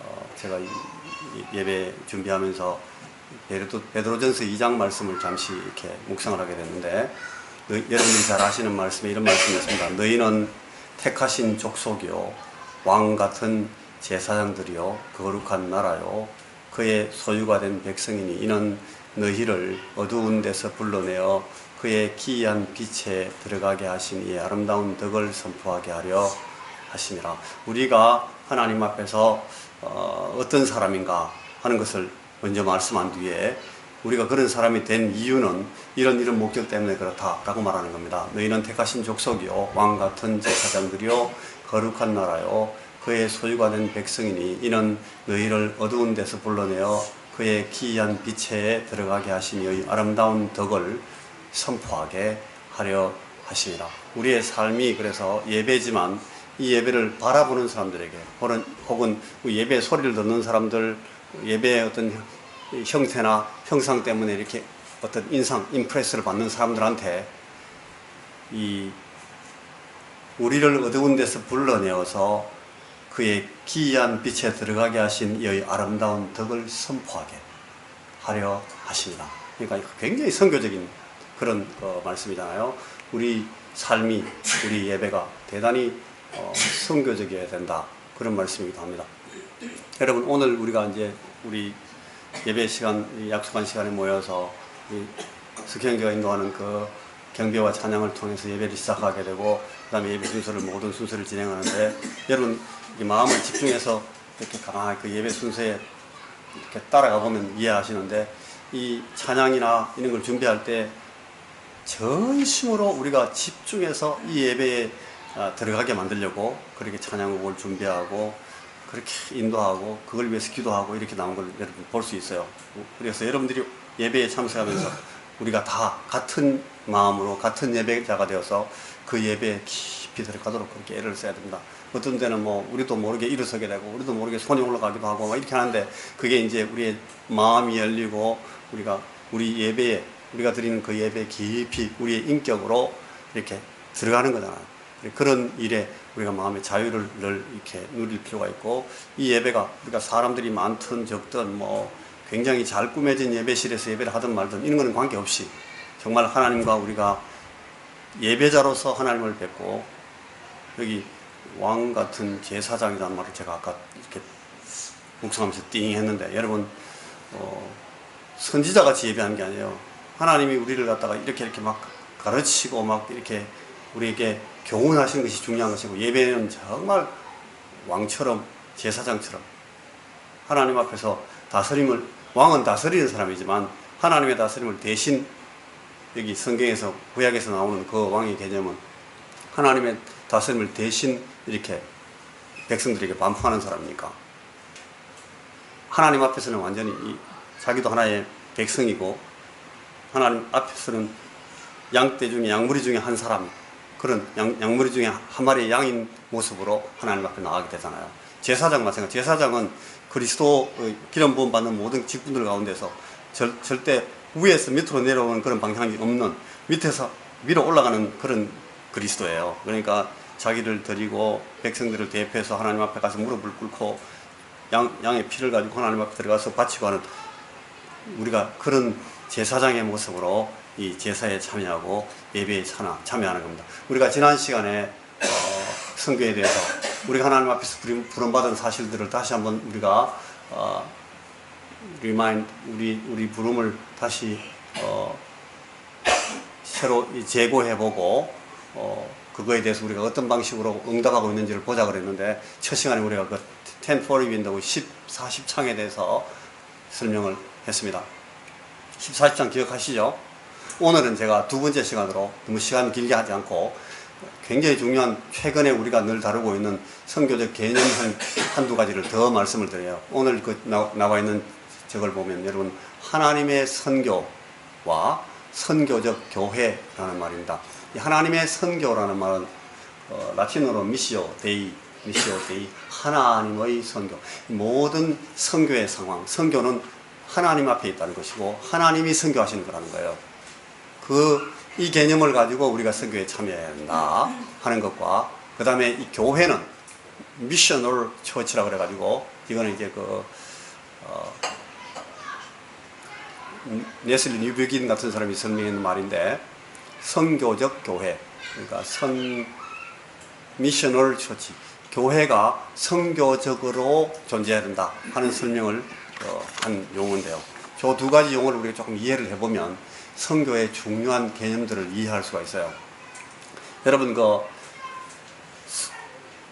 어, 제가 이, 이 예배 준비하면서 베드로, 베드로 전서 2장 말씀을 잠시 이렇게 묵상을 하게 됐는데 너, 여러분들이 잘 아시는 말씀에 이런 말씀이 있습니다. 너희는 택하신 족속이요 왕 같은 제사장들이요 거룩한 나라요 그의 소유가 된 백성이니 이는 너희를 어두운 데서 불러내어 그의 기이한 빛에 들어가게 이 아름다운 덕을 선포하게 하려 하심이라 우리가 하나님 앞에서 어, 어떤 사람인가 하는 것을 먼저 말씀한 뒤에 우리가 그런 사람이 된 이유는 이런 이런 목적 때문에 그렇다라고 말하는 겁니다. 너희는 택하신 족속이요 왕 같은 제사장들이요 거룩한 나라요 그의 소유가 된 백성이니 이는 너희를 어두운 데서 불러내어 그의 기이한 빛에 들어가게 하시니 아름다운 덕을 선포하게 하려 하심이라. 우리의 삶이 그래서 예배지만 이 예배를 바라보는 사람들에게 혹은, 그 예배 소리를 듣는 사람들 예배의 어떤 형태나 형상 때문에 이렇게 어떤 인상, 임프레스를 받는 사람들한테 이 우리를 어두운 데서 불러내어서 그의 기이한 빛에 들어가게 하신 이 아름다운 덕을 선포하게 하려 하십니다. 그러니까 굉장히 선교적인 그런 어, 말씀이잖아요. 우리 삶이, 우리 예배가 대단히 어, 선교적이어야 된다. 그런 말씀이기도 합니다. 여러분, 오늘 우리가 이제 우리 예배 시간, 이 약속한 시간에 모여서 이 스키형제가 인도하는 그 경배와 찬양을 통해서 예배를 시작하게 되고 그다음에 예배 순서를 모든 순서를 진행하는데 여러분 이 마음을 집중해서 이렇게 강하게 그 예배 순서에 이렇게 따라가 보면 이해하시는데 이 찬양이나 이런 걸 준비할 때 전심으로 우리가 집중해서 이 예배에 아, 들어가게 만들려고 그렇게 찬양곡을 준비하고 그렇게 인도하고 그걸 위해서 기도하고 이렇게 나온 걸 여러분 볼 수 있어요. 그래서 여러분들이 예배에 참석하면서 우리가 다 같은 마음으로 같은 예배자가 되어서 그 예배에 깊이 들어가도록 그렇게 애를 써야 됩니다. 어떤 데는 뭐 우리도 모르게 일어서게 되고 우리도 모르게 손이 올라가기도 하고 막 이렇게 하는데 그게 이제 우리의 마음이 열리고 우리가 우리 예배에 우리가 드리는 그 예배에 깊이 우리의 인격으로 이렇게 들어가는 거잖아요. 그런 일에 우리가 마음의 자유를 늘 이렇게 누릴 필요가 있고 이 예배가 우리가 사람들이 많든 적든 뭐 굉장히 잘 꾸며진 예배실에서 예배를 하든 말든 이런 거는 관계없이 정말 하나님과 우리가 예배자로서 하나님을 뵙고 여기 왕 같은 제사장이라는 말을 제가 아까 이렇게 묵상하면서 띵 했는데 여러분 어, 선지자 같이 예배하는 게 아니에요. 하나님이 우리를 갖다가 이렇게 이렇게 막 가르치고 막 이렇게 우리에게 교훈하시는 것이 중요한 것이고 예배는 정말 왕처럼 제사장처럼 하나님 앞에서 다스림을 왕은 다스리는 사람이지만 하나님의 다스림을 대신 여기 성경에서 구약에서 나오는 그 왕의 개념은 하나님의 다스림을 대신 이렇게 백성들에게 반포하는 사람이니까. 하나님 앞에서는 완전히 이 자기도 하나의 백성이고 하나님 앞에서는 양떼 중에 양무리 중에 한 사람 그런 양, 양무리 중에 한 마리의 양인 모습으로 하나님 앞에 나가게 되잖아요. 제사장 마찬가지. 제사장은 그리스도 기름 부음 받는 모든 직분들 가운데서 절, 절대 위에서 밑으로 내려오는 그런 방향이 없는 밑에서 위로 올라가는 그런 그리스도예요. 그러니까 자기를 드리고 백성들을 대표해서 하나님 앞에 가서 무릎을 꿇고 양, 양의 피를 가지고 하나님 앞에 들어가서 바치고 하는 우리가 그런 제사장의 모습으로 이 제사에 참여하고 예배에 참여하는 겁니다. 우리가 지난 시간에 어, 성교에 대해서 우리가 하나님 앞에서 부름받은 사실들을 다시 한번 우리가 어, 리마인 우리 우리 부름을 다시 어, 새로 재고해보고 어, 그거에 대해서 우리가 어떤 방식으로 응답하고 있는지를 보자 그랬는데 첫 시간에 우리가 그 텐포리 윈도우 10, 40창에 대해서 설명을 했습니다. 1 4장 기억하시죠? 오늘은 제가 두 번째 시간으로 너무 시간 길게 하지 않고 굉장히 중요한 최근에 우리가 늘 다루고 있는 성교적 개념 한, 한두 가지를 더 말씀을 드려요. 오늘 그 나, 나와 있는 저걸 보면 여러분 하나님의 선교와 선교적 교회라는 말입니다. 하나님의 선교라는 말은 어, 라틴어로 미시오 데이 미시오 데이 하나님의 선교 모든 선교의 상황 선교는 하나님 앞에 있다는 것이고 하나님이 선교하시는 거라는 거예요. 그 이 개념을 가지고 우리가 선교에 참여해야 한다 하는 것과 그 다음에 이 교회는 미셔널 처치라 그래가지고 이거는 이제 그 어, 네슬리 뉴비긴 같은 사람이 설명했는 말인데 선교적 교회 그러니까 선 미셔널 처치 교회가 선교적으로 존재해야 된다 하는 설명을 어, 한 용어인데요. 저 두 가지 용어를 우리가 조금 이해를 해보면 선교의 중요한 개념들을 이해할 수가 있어요. 여러분 그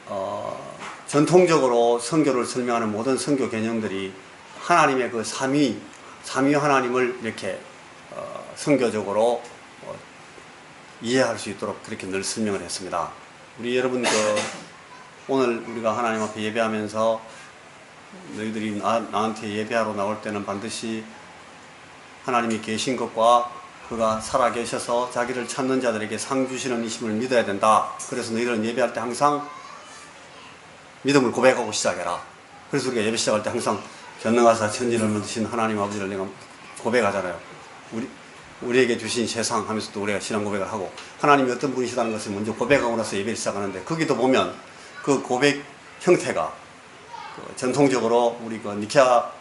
어, 전통적으로 선교를 설명하는 모든 선교 개념들이 하나님의 그 삼위 삼위 하나님을 이렇게 어, 선교적으로 어, 이해할 수 있도록 그렇게 늘 설명을 했습니다. 우리 여러분 그 오늘 우리가 하나님 앞에 예배하면서 너희들이 나, 나한테 예배하러 나올 때는 반드시 하나님이 계신 것과 그가 살아 계셔서 자기를 찾는 자들에게 상 주시는 이심을 믿어야 된다. 그래서 너희들은 예배할 때 항상 믿음을 고백하고 시작해라. 그래서 우리가 예배 시작할 때 항상 전능하사 천지를 만드신 하나님 아버지를 내가 고백하잖아요. 우리, 우리에게 주신 세상 하면서도 우리가 신앙 고백을 하고 하나님이 어떤 분이시다는 것을 먼저 고백하고 나서 예배를 시작하는데 거기도 보면 그 고백 형태가 그 전통적으로 우리 그 니케아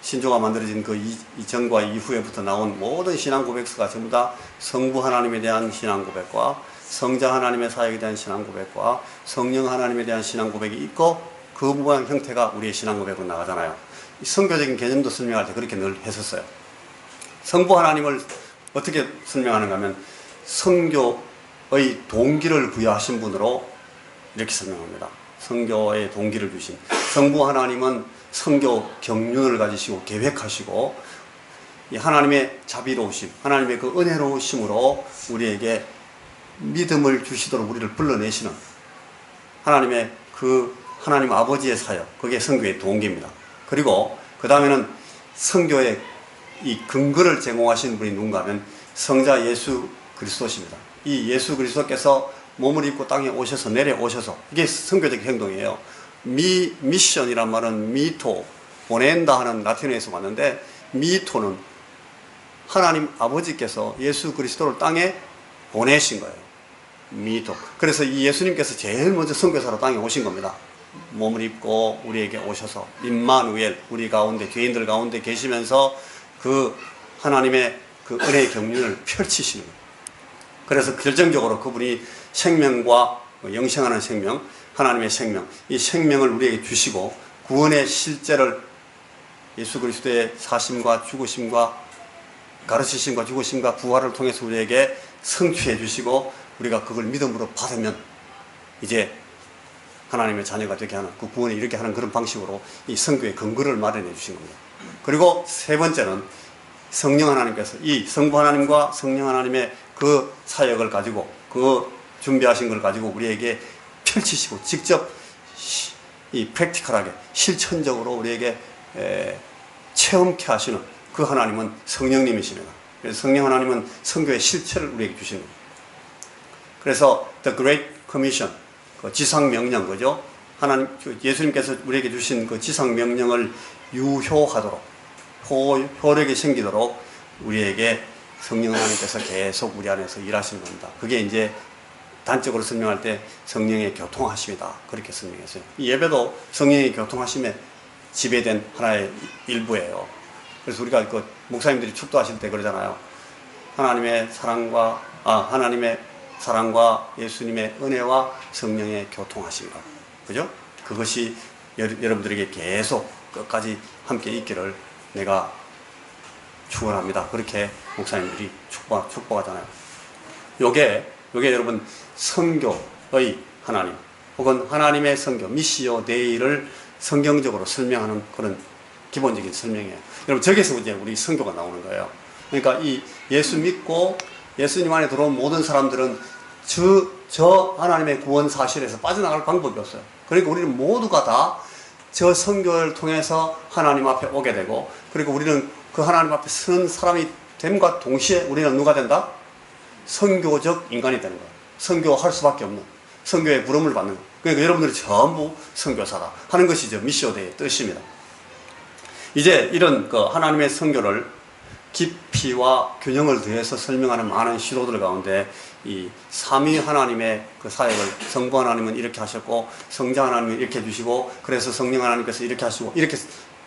신조가 만들어진 그 이- 이전과 이후에부터 나온 모든 신앙 고백서가 전부 다 성부 하나님에 대한 신앙 고백과 성자 하나님의 사역에 대한 신앙 고백과 성령 하나님에 대한 신앙 고백이 있고 그 모양 형태가 우리의 신앙 고백으로 나가잖아요. 이 성교적인 개념도 설명할 때 그렇게 늘 했었어요. 성부 하나님을 어떻게 설명하는가 하면 성교의 동기를 부여하신 분으로 이렇게 설명합니다. 성교의 동기를 주신 성부 하나님은 성교 경륜을 가지시고 계획하시고 이 하나님의 자비로우심, 하나님의 그 은혜로우심으로 우리에게 믿음을 주시도록 우리를 불러내시는 하나님의 그 하나님 아버지의 사역, 그게 성교의 동기입니다. 그리고 그 다음에는 성교의 이 근거를 제공하신 분이 누군가 하면 성자 예수 그리스도십니다. 이 예수 그리스도께서 몸을 입고 땅에 오셔서 내려오셔서 이게 성교적 행동이에요. 미 미션이란 말은 미토 보낸다 하는 라틴어에서 왔는데 미토는 하나님 아버지께서 예수 그리스도를 땅에 보내신 거예요. 미도. 그래서 이 예수님께서 제일 먼저 선교사로 땅에 오신 겁니다. 몸을 입고 우리에게 오셔서 임마누엘 우리 가운데 죄인들 가운데 계시면서 그 하나님의 그 은혜의 경륜을 펼치시는 거예요. 그래서 결정적으로 그분이 생명과 영생하는 생명, 하나님의 생명, 이 생명을 우리에게 주시고 구원의 실제를 예수 그리스도의 사심과 죽으심과 가르치심과 죽으심과 부활을 통해서 우리에게 성취해 주시고 우리가 그걸 믿음으로 받으면 이제 하나님의 자녀가 되게 하는 그 구원을 이렇게 하는 그런 방식으로 이 성교의 근거를 마련해 주신 겁니다. 그리고 세 번째는 성령 하나님께서 이 성부 하나님과 성령 하나님의 그 사역을 가지고 그 준비하신 걸 가지고 우리에게 펼치시고 직접 시- 이 프랙티컬하게 실천적으로 우리에게 에, 체험케 하시는 그 하나님은 성령님이십니다. 그래서 성령 하나님은 성교의 실체를 우리에게 주시는 겁니다. 그래서 The Great Commission, 그 지상 명령 그죠? 하나님 그 예수님께서 우리에게 주신 그 지상 명령을 유효하도록 효, 효력이 생기도록 우리에게 성령 하나님께서 계속 우리 안에서 일하시는 겁니다. 그게 이제 단적으로 설명할 때 성령의 교통하심이다. 그렇게 설명했어요. 이 예배도 성령의 교통하심에 지배된 하나의 일부예요. 그래서 우리가 그 목사님들이 축도하실 때 그러잖아요. 하나님의 사랑과 아 하나님의 사랑과 예수님의 은혜와 성령의 교통하심이라. 그죠? 그것이 여, 여러분들에게 계속 끝까지 함께 있기를 내가 축원합니다. 그렇게 목사님들이 축복 축복하잖아요. 요게 요게 여러분 성교의 하나님 혹은 하나님의 성교 미시오 데이를 성경적으로 설명하는 그런 기본적인 설명이에요. 여러분 저기서 이제 우리 성교가 나오는 거예요. 그러니까 이 예수 믿고 예수님 안에 들어온 모든 사람들은 저, 저 하나님의 구원 사실에서 빠져나갈 방법이 없어요. 그러니까 우리는 모두가 다 저 성교를 통해서 하나님 앞에 오게 되고 그리고 우리는 그 하나님 앞에 서는 사람이 됨과 동시에 우리는 누가 된다? 선교적 인간이 되는 거예요. 선교할 수밖에 없는 선교의 부름을 받는. 그러니까 여러분들이 전부 선교사다 하는 것이 저 미시오대의 뜻입니다. 이제 이런 그 하나님의 선교를 깊이와 균형을 더해서 설명하는 많은 시도들 가운데 이 삼위 하나님의 그 사역을 성부 하나님은 이렇게 하셨고 성자 하나님은 이렇게 해주시고 그래서 성령 하나님께서 이렇게 하시고 이렇게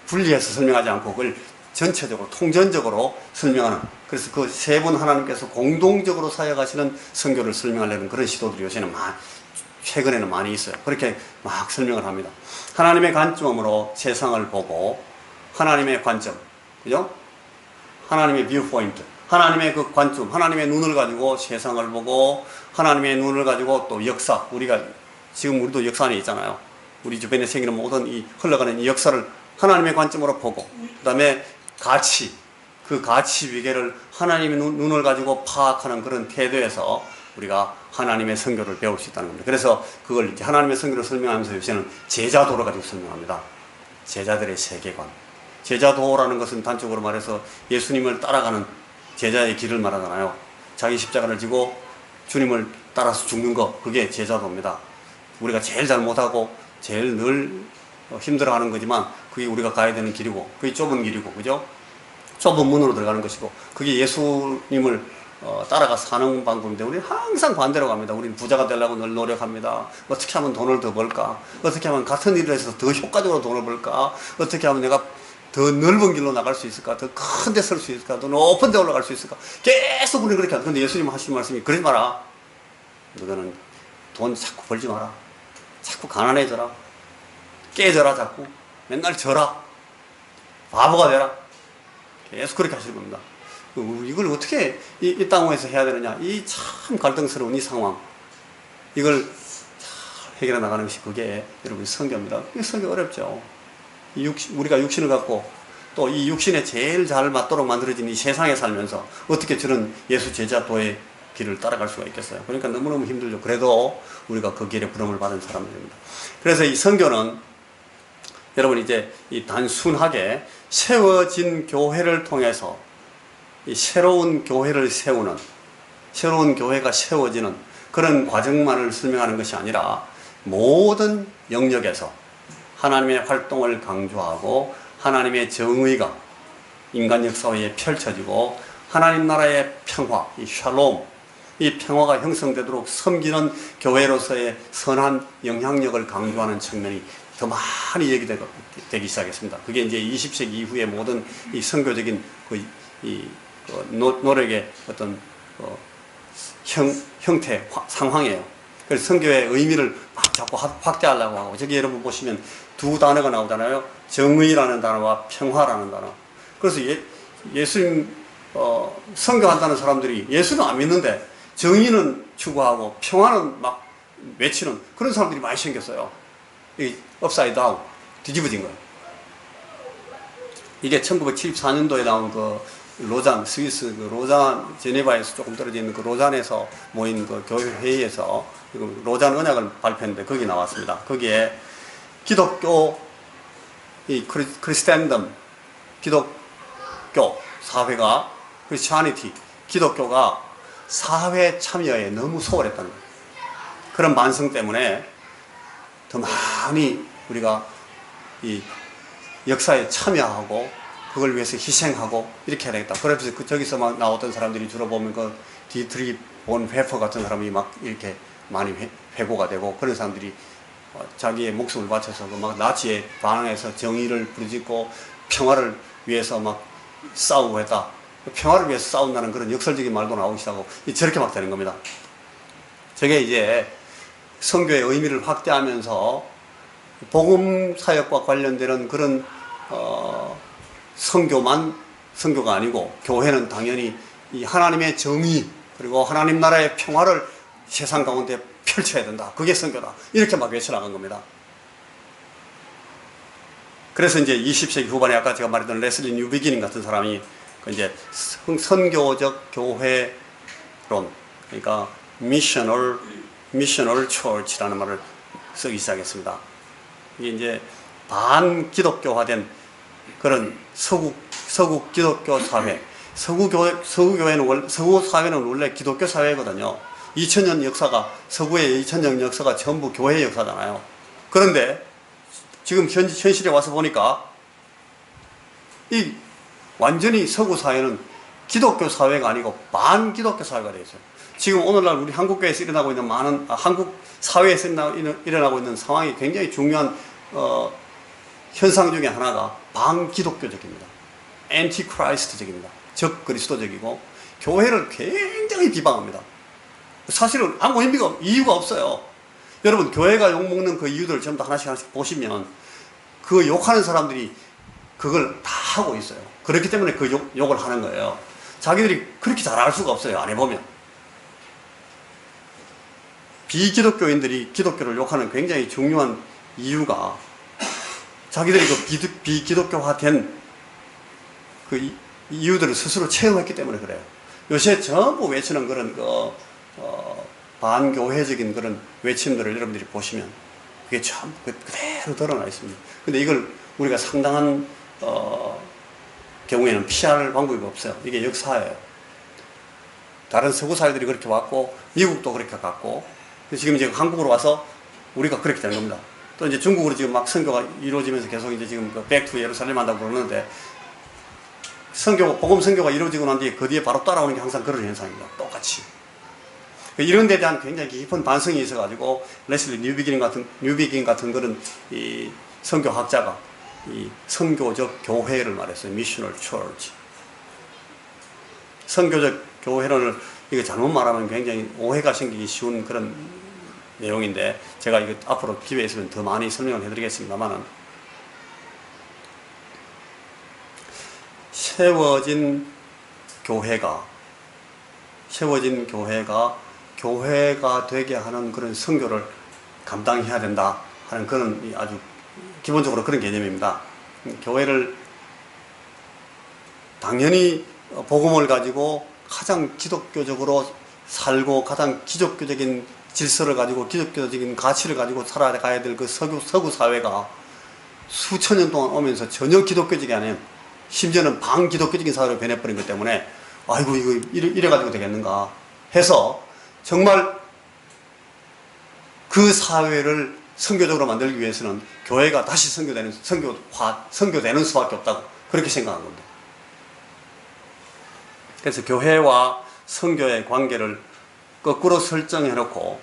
분리해서 설명하지 않고 그걸 전체적으로 통전적으로 설명하는 그래서 그 세 분 하나님께서 공동적으로 사역하시는 성교를 설명하려는 그런 시도들이 요새는 많 최근에는 많이 있어요. 그렇게 막 설명을 합니다. 하나님의 관점으로 세상을 보고 하나님의 관점, 그죠? 하나님의 뷰 포인트, 하나님의 그 관점, 하나님의 눈을 가지고 세상을 보고 하나님의 눈을 가지고 또 역사, 우리가 지금 우리도 역사 안에 있잖아요. 우리 주변에 생기는 모든 이 흘러가는 이 역사를 하나님의 관점으로 보고, 그 다음에 가치, 그 가치 위계를 하나님의 눈, 눈을 가지고 파악하는 그런 태도에서 우리가 하나님의 성교를 배울 수 있다는 겁니다. 그래서 그걸 하나님의 성교를 설명하면서 요새는 제자도를 가지고 설명합니다. 제자들의 세계관. 제자도라는 것은 단적으로 말해서 예수님을 따라가는 제자의 길을 말하잖아요. 자기 십자가를 지고 주님을 따라서 죽는 거, 그게 제자도입니다. 우리가 제일 잘 못하고 제일 늘 힘들어하는 거지만 그게 우리가 가야 되는 길이고, 그게 좁은 길이고, 그죠? 좁은 문으로 들어가는 것이고, 그게 예수님을 어, 따라가 사는 방법인데 우리는 항상 반대로 갑니다. 우리는 부자가 되려고 늘 노력합니다. 어떻게 하면 돈을 더 벌까? 어떻게 하면 같은 일을 해서 더 효과적으로 돈을 벌까? 어떻게 하면 내가 더 넓은 길로 나갈 수 있을까? 더 큰 데 설 수 있을까? 더 높은 데 올라갈 수 있을까? 계속 우리는 그렇게 하는데 예수님 하시는 말씀이 그러지 마라. 너는 돈 자꾸 벌지 마라. 자꾸 가난해져라. 깨져라 자꾸. 맨날 져라. 바보가 되라. 계속 그렇게 하시는 겁니다. 그 이걸 어떻게 이, 이 땅에서 해야 되느냐? 이 참 갈등스러운 이 상황. 이걸 잘 해결해 나가는 것이 그게 여러분 성교입니다. 이게 성교 어렵죠. 이 육신, 우리가 육신을 갖고 또 이 육신에 제일 잘 맞도록 만들어진 이 세상에 살면서 어떻게 저런 예수 제자도의 길을 따라갈 수가 있겠어요. 그러니까 너무너무 힘들죠. 그래도 우리가 그 길에 부름을 받은 사람들입니다. 그래서 이 성교는 여러분 이제 이 단순하게 세워진 교회를 통해서 이 새로운 교회를 세우는 새로운 교회가 세워지는 그런 과정만을 설명하는 것이 아니라 모든 영역에서 하나님의 활동을 강조하고 하나님의 정의가 인간 역사에 펼쳐지고 하나님 나라의 평화, 이 샬롬, 이 평화가 형성되도록 섬기는 교회로서의 선한 영향력을 강조하는 측면이 더 많이 얘기되기 시작했습니다. 그게 이제 20세기 이후의 모든 이 선교적인 그, 이, 그 노, 노력의 어떤 어, 형, 형태, 화, 상황이에요. 그래서 성교의 의미를 막 자꾸 확대하려고 하고 저기 여러분 보시면 두 단어가 나오잖아요. 정의라는 단어와 평화라는 단어. 그래서 예, 예수님 어, 성교한다는 사람들이 예수는 안 믿는데 정의는 추구하고 평화는 막 외치는 그런 사람들이 많이 생겼어요. 이 업사이드 다운 뒤집어진 거예요. 이게 1974년도에 나온 그 로잔 스위스 그 로잔 제네바에서 조금 떨어져 있는 그 로잔에서 모인 그 교회 회의에서 로잔 언약을 발표했는데 거기 나왔습니다. 거기에 기독교 이 크리스텐덤 기독교 사회가 크리스찬니티 기독교가 사회 참여에 너무 소홀했다는 거예요. 그런 만성 때문에 더 많이 우리가 이 역사에 참여하고 그걸 위해서 희생하고 이렇게 해야 되겠다. 그래서 그 저기서 막 나왔던 사람들이 주로 보면 그 디트리 본 회퍼 같은 사람이 막 이렇게 많이 회, 회고가 되고 그런 사람들이 어, 자기의 목숨을 바쳐서 그막 나치에 반항해서 정의를 부르짖고 평화를 위해서 막 싸우고 했다. 평화를 위해서 싸운다는 그런 역설적인 말도 나오기 시작하고 저렇게 막 되는 겁니다. 저게 이제 성교의 의미를 확대하면서 복음 사역과 관련되는 그런 어, 성교만 성교가 아니고 교회는 당연히 이 하나님의 정의 그리고 하나님 나라의 평화를 세상 가운데 펼쳐야 된다. 그게 성교다. 이렇게 막 외쳐나간 겁니다. 그래서 이제 20세기 후반에 아까 제가 말했던 레슬리 뉴비기닝 같은 사람이 그 이제 선교적 교회론 그러니까 미셔널 미셔널 처치라는 말을 쓰기 시작했습니다. 이게 이제 반기독교화된 그런 서구 서구 기독교 사회, 서구 교회 서구 교회는 원 서구 사회는 원래 기독교 사회거든요. 2000년 역사가 서구의 2000년 역사가 전부 교회 역사잖아요. 그런데 지금 현, 현실에 와서 보니까 이 완전히 서구 사회는 기독교 사회가 아니고 반기독교 사회가 되어 있어요. 지금 오늘날 우리 한국교회에서 일어나고 있는 많은 아, 한국 사회에서 일어나- 일어- 일어나고 있는 상황이 굉장히 중요한 어, 현상 중에 하나가 반기독교적입니다. 앤티크라이스트적입니다. 적 그리스도적이고 교회를 굉장히 비방합니다. 사실은 아무 의미가 없- 이유가 없어요. 여러분 교회가 욕 먹는 그 이유들을 전부 다 하나씩 하나씩 보시면 그 욕하는 사람들이 그걸 다 하고 있어요. 그렇기 때문에 그 욕, 욕을 하는 거예요. 자기들이 그렇게 잘 알 수가 없어요. 안 해보면. 비기독교인들이 기독교를 욕하는 굉장히 중요한 이유가 자기들이 그 비드- 비기독교화된 그 이- 이유들을 스스로 체험했기 때문에 그래요. 요새 전부 외치는 그런 그, 어, 반교회적인 그런 외침들을 여러분들이 보시면 그게 참 그- 그대로 드러나 있습니다. 근데 이걸 우리가 상당한 어, 경우에는 피할 방법이 없어요. 이게 역사예요. 다른 서구 사회들이 그렇게 왔고 미국도 그렇게 갔고 지금 이제 한국으로 와서 우리가 그렇게 되는 겁니다. 또 이제 중국으로 지금 막 선교가 이루어지면서 계속 이제 지금 그 백투 예루살렘 한다고 그러는데 선교 복음 선교가 이루어지고 난 뒤에 그 뒤에 바로 따라오는 게 항상 그런 현상입니다. 똑같이. 이런 데 대한 굉장히 깊은 반성이 있어가지고 레슬리 뉴비긴 같은 뉴비긴 같은 그런 이 선교학자가 이 선교적 교회를 말했어요. 미셔널 처치. 선교적 교회론을 이거 잘못 말하면 굉장히 오해가 생기기 쉬운 그런 내용인데 제가 이거 앞으로 기회 있으면 더 많이 설명을 해드리겠습니다만은 세워진 교회가 세워진 교회가 교회가 되게 하는 그런 선교를 감당해야 된다 하는 그런 이 아주 기본적으로 그런 개념입니다. 음, 교회를 당연히 복음을 가지고 가장 기독교적으로 살고 가장 기독교적인 질서를 가지고 기독교적인 가치를 가지고 살아가야 될 그 서구, 서구 사회가 수천 년 동안 오면서 전혀 기독교적이 아닌 심지어는 반기독교적인 사회로 변해버린 것 때문에 아이고 이거 이래, 이래 가지고 되겠는가 해서 정말 그 사회를 선교적으로 만들기 위해서는 교회가 다시 선교되는 선교화 선교되는 수밖에 없다고 그렇게 생각한 겁니다. 그래서 교회와 선교의 관계를 거꾸로 설정해 놓고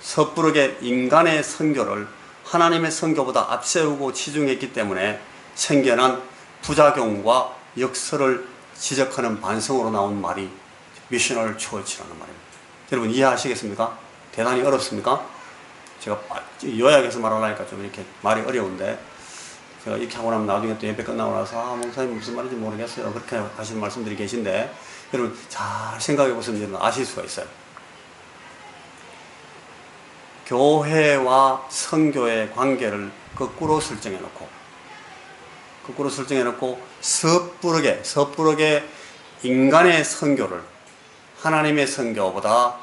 섣부르게 인간의 선교를 하나님의 선교보다 앞세우고 치중했기 때문에 생겨난 부작용과 역설을 지적하는 반성으로 나온 말이 미셔널 초치라는 말입니다. 여러분 이해하시겠습니까? 대단히 어렵습니까? 제가 요약해서 말하려니까 좀 이렇게 말이 어려운데 제가 이렇게 하고 나면 나중에 또 예배 끝나고 나서 아 목사님 무슨 말인지 모르겠어요 그렇게 하시는 말씀들이 계신데 여러분 잘 생각해 보시면 아실 수가 있어요 교회와 선교의 관계를 거꾸로 설정해 놓고 거꾸로 설정해 놓고 섣부르게 섣부르게 인간의 선교를 하나님의 선교보다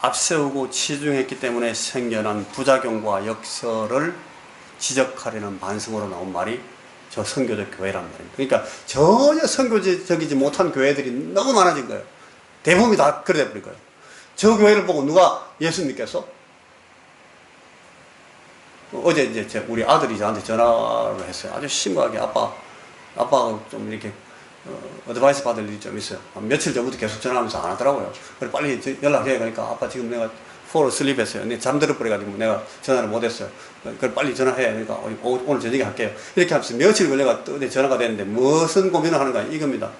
앞세우고 치중했기 때문에 생겨난 부작용과 역설을 지적하려는 반성으로 나온 말이 저 선교적 교회란 말입니다. 그러니까 전혀 선교적이지 못한 교회들이 너무 많아진 거예요. 대부분이 다 그래 버린 거예요. 저 교회를 보고 누가 예수 믿겠어? 어제 이제 제 우리 아들이 저한테 전화를 했어요. 아주 심하게 아빠, 아빠가 좀 이렇게 어, 어드바이스 받을 일이 좀 있어요. 한 며칠 전부터 계속 전화하면서 안 하더라고요. 그래 빨리 저- 연락해. 그러니까 아빠 지금 내가 포로 슬립했어요. 내 잠들어 버려가지고 내가 전화를 못했어요. 그래 빨리 전화해. 그러니까 오늘 저녁에 할게요. 이렇게 하면서 며칠 걸려가 또내 전화가 됐는데 무슨 고민을 하는가 이겁니다.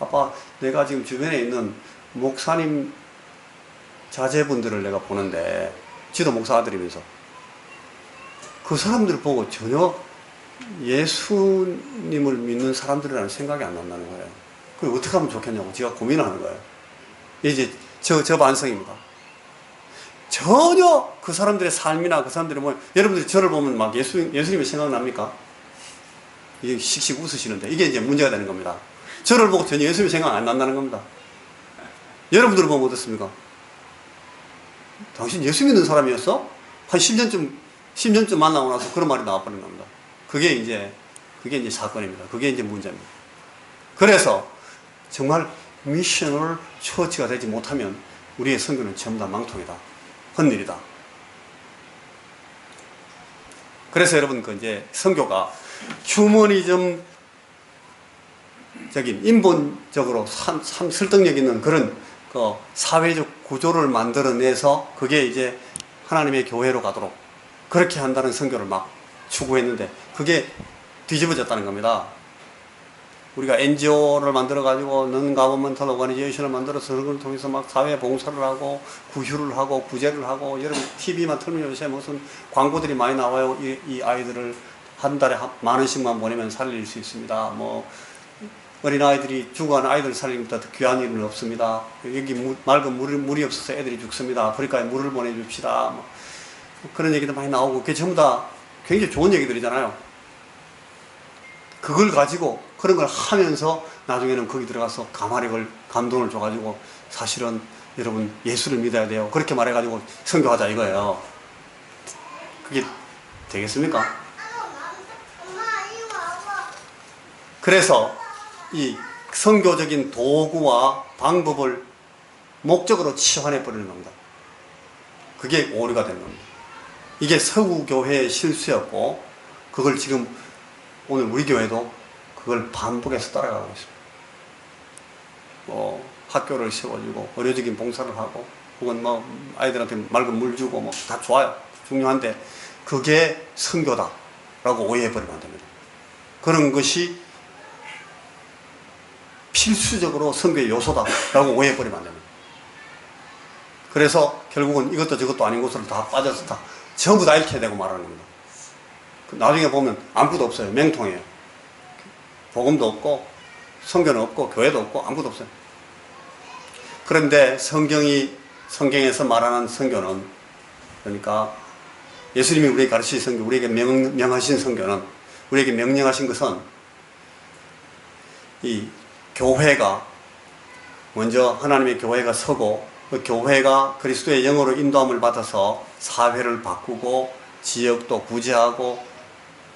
아빠 내가 지금 주변에 있는 목사님 자제분들을 내가 보는데 지도 목사 아들이면서 그 사람들을 보고 전혀 예수님을 믿는 사람들이라는 생각이 안 난다는 거예요. 그걸 어떻게 하면 좋겠냐고 제가 고민을 하는 거예요. 이제 저, 저 반성입니다. 전혀 그 사람들의 삶이나 그 사람들의 뭐, 여러분들이 저를 보면 막 예수, 예수님이 생각납니까? 이게 씩씩 웃으시는데, 이게 이제 문제가 되는 겁니다. 저를 보고 전혀 예수님이 생각 안 난다는 겁니다. 여러분들을 보면 어떻습니까? 당신 예수 믿는 사람이었어? 한 10년쯤, 10년쯤 만나고 나서 그런 말이 나와버린 겁니다. 그게 이제, 그게 이제 사건입니다. 그게 이제 문제입니다. 그래서 정말 미셔널 처치가 되지 못하면 우리의 선교는 전부 다 망통이다. 헛일이다. 그래서 여러분 그 이제 선교가 휴머니즘 적인 인본적으로 참, 참 설득력 있는 그런 그 사회적 구조를 만들어내서 그게 이제 하나님의 교회로 가도록 그렇게 한다는 선교를 막 추구했는데 그게 뒤집어졌다는 겁니다. 우리가 NGO를 만들어 가지고 넌 가버먼털 오가니제이션을 만들어서 그걸 통해서 막 사회 봉사를 하고 구휴를 하고 구제를 하고 여러분 TV만 틀면 요새 무슨 광고들이 많이 나와요. 이, 이 아이들을 한 달에 한- 만 원씩만 보내면 살릴 수 있습니다. 뭐 어린 아이들이 죽어가는 아이들 살리는 것보다 더 귀한 일은 없습니다. 여기 무- 맑은 물이, 물이 없어서 애들이 죽습니다. 아프리카에 물을 보내줍시다. 뭐 그런 얘기도 많이 나오고 그게 전부 다 굉장히 좋은 얘기들이잖아요. 그걸 가지고 그런 걸 하면서 나중에는 거기 들어가서 가마력을 감동을 줘가지고 사실은 여러분 예수를 믿어야 돼요. 그렇게 말해가지고 선교하자 이거예요. 그게 되겠습니까? 그래서 이 선교적인 도구와 방법을 목적으로 치환해 버리는 겁니다. 그게 오류가 되는 겁니다. 이게 서구 교회의 실수였고 그걸 지금 오늘 우리 교회도 그걸 반복해서 따라가고 있습니다. 뭐 학교를 세워주고 의료적인 봉사를 하고 혹은 뭐 아이들한테 맑은 물 주고 뭐 다 좋아요. 중요한데 그게 선교다라고 오해해 버리면 안 됩니다. 그런 것이 필수적으로 선교의 요소다라고 오해해버리면 안 됩니다. 그래서 결국은 이것도 저것도 아닌 곳으로 다 빠져서 다 전부 다 잃게 되고 말하는 겁니다. 그 나중에 보면 아무것도 없어요. 맹통이에요. 복음도 없고 성교는 없고 교회도 없고 아무것도 없어요. 그런데 성경이 성경에서 말하는 성교는 그러니까 예수님이 우리에게 가르치신 성교, 우리에게 명, 명하신 성교는 우리에게 명령하신 것은 이 교회가 먼저 하나님의 교회가 서고 그 교회가 그리스도의 영으로 인도함을 받아서 사회를 바꾸고 지역도 구제하고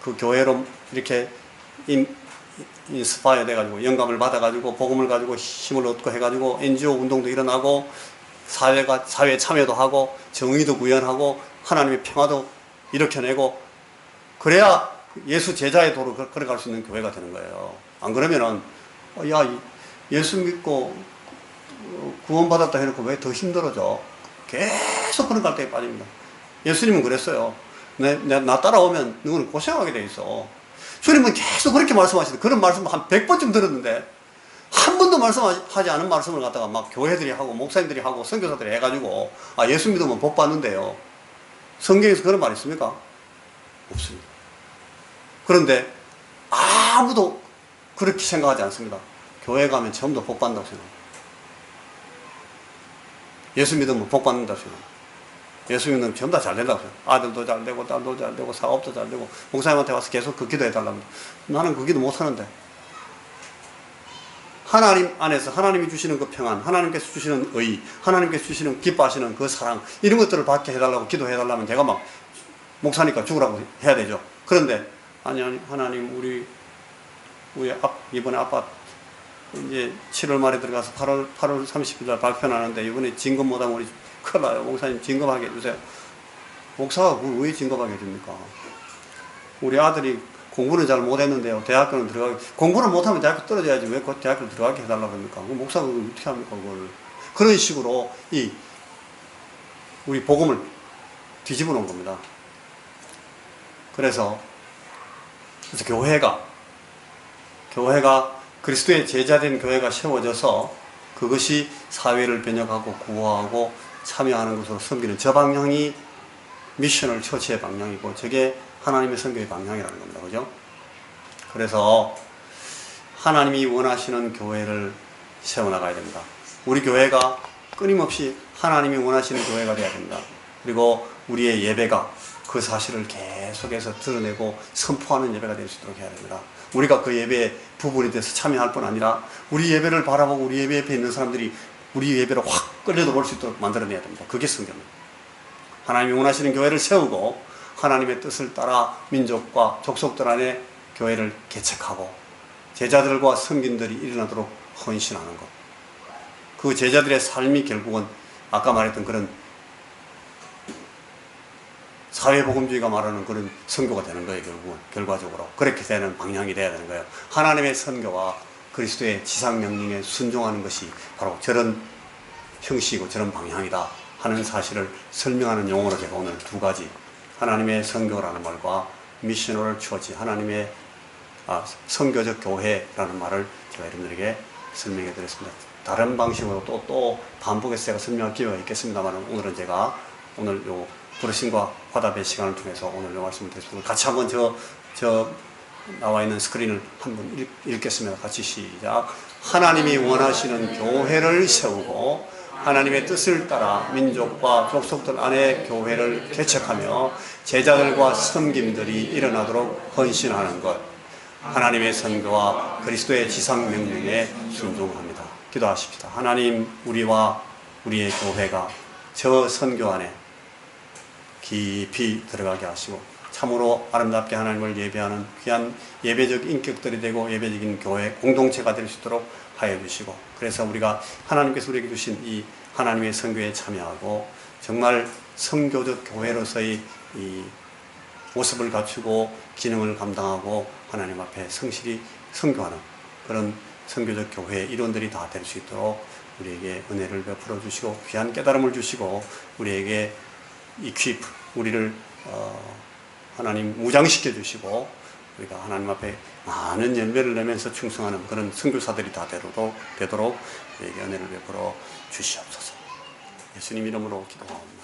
그 교회로 이렇게 인, 인스파이어 돼가지고 영감을 받아가지고 복음을 가지고 힘을 얻고 해가지고 NGO 운동도 일어나고 사회가 사회 참여도 하고 정의도 구현하고 하나님의 평화도 일으켜내고 그래야 예수 제자의 도로 걸- 걸어갈 수 있는 교회가 되는 거예요. 안 그러면은 어, 야 이- 예수 믿고 어, 구원받았다 해놓고 왜 더 힘들어져? 계속 그런 갈등에 빠집니다. 예수님은 그랬어요. 내, 내, 나 따라오면 너는 고생하게 돼 있어. 주님은 계속 그렇게 말씀하시는데 그런 말씀 한 100번쯤 들었는데 한 번도 말씀하지 않은 말씀을 갖다가 막 교회들이 하고 목사님들이 하고 선교사들이 해가지고 아 예수 믿으면 복 받는데요. 성경에서 그런 말 있습니까? 없습니다. 그런데 아무도 그렇게 생각하지 않습니다. 교회 가면 다복 받는다고 생각합니다. 예수 믿으면 복 받는다고 생각합니다. 예수 믿으면 전부 다 잘 된다고 생각합니다. 아들도 잘 되고, 딸도 잘 되고, 사업도 잘 되고, 목사님한테 와서 계속 그 기도해 달랍니다. 나는 그 기도 못 하는데. 하나님 안에서 하나님이 주시는 그 평안, 하나님께서 주시는 의, 하나님께서 주시는 기뻐하시는 그 사랑, 이런 것들을 받게 해달라고 기도해 달라면 제가 막 목사니까 죽으라고 해야 되죠. 그런데, 아니, 아니, 하나님, 우리, 우리 앞, 이번에 아빠 이제 7월 말에 들어가서 8월, 8월 30일 날 발표하는데 이번에 진급 못하면 우리 큰일 나요. 목사님 진급하게 해주세요. 목사가 왜 진급하게 해줍니까? 우리 아들이 공부는 잘 못했는데요. 대학교는 들어가기, 공부를 못하면 대학교 떨어져야지 왜 그 대학교 들어가게 해달라고 합니까? 그 목사가 어떻게 합니까? 그걸. 그런 식으로 이, 우리 복음을 뒤집어 놓은 겁니다. 그래서, 그래서 교회가, 교회가 그리스도의 제자된 교회가 세워져서 그것이 사회를 변혁하고 구호하고 참여하는 것으로 섬기는 저 방향이 미션을 처치의 방향이고 저게 하나님의 선교의 방향이라는 겁니다. 그죠? 그래서 하나님이 원하시는 교회를 세워나가야 됩니다. 우리 교회가 끊임없이 하나님이 원하시는 교회가 되어야 됩니다. 그리고 우리의 예배가 그 사실을 계속해서 드러내고 선포하는 예배가 될 수 있도록 해야 됩니다. 우리가 그 예배의 부분이 돼서 참여할 뿐 아니라 우리 예배를 바라보고 우리 예배 옆에 있는 사람들이 우리 예배로 확 끌려들어올 수 있도록 만들어내야 됩니다. 그게 성경입니다. 하나님이 원하시는 교회를 세우고 하나님의 뜻을 따라 민족과 족속들 안에 교회를 개척하고 제자들과 성gin들이 일어나도록 헌신하는 것. 그 제자들의 삶이 결국은 아까 말했던 그런 사회복음주의가 말하는 그런 선교가 되는 거예요, 결국은. 결과적으로. 그렇게 되는 방향이 돼야 되는 거예요. 하나님의 선교와 그리스도의 지상명령에 순종하는 것이 바로 저런 형식이고 저런 방향이다 하는 사실을 설명하는 용어로 제가 오늘 두 가지 하나님의 선교라는 말과 미셔널 처지 하나님의 아, 선교적 교회라는 말을 제가 여러분들에게 설명해 드렸습니다. 다른 방식으로 또, 또 반복해서 제가 설명할 기회가 있겠습니다만 오늘은 제가 오늘 요 부르심과 화답의 시간을 통해서 오늘 요 말씀을 드렸습니다. 같이 한번 저, 저 나와 있는 스크린을 한번 읽, 읽겠습니다. 같이 시작. 하나님이 원하시는 교회를 세우고 하나님의 뜻을 따라 민족과 족속들 안에 교회를 개척하며 제자들과 섬김들이 일어나도록 헌신하는 것. 하나님의 선교와 그리스도의 지상 명령에 순종합니다. 기도하십시다. 하나님, 우리와 우리의 교회가 저 선교 안에 깊이 들어가게 하시고 참으로 아름답게 하나님을 예배하는 귀한 예배적 인격들이 되고 예배적인 교회 공동체가 될 수 있도록 하여 주시고 그래서 우리가 하나님께서 우리에게 주신 이 하나님의 선교에 참여하고 정말 선교적 교회로서의 이 모습을 갖추고 기능을 감당하고 하나님 앞에 성실히 선교하는 그런 선교적 교회 일원들이 다 될 수 있도록 우리에게 은혜를 베풀어 주시고 귀한 깨달음을 주시고 우리에게 이퀴프 우리를 어, 하나님 무장시켜 주시고 우리가 하나님 앞에 많은 열매를 내면서 충성하는 그런 선교사들이 다 되도록, 되도록 우리에게 은혜를 베풀어 주시옵소서. 예수님 이름으로 기도합니다.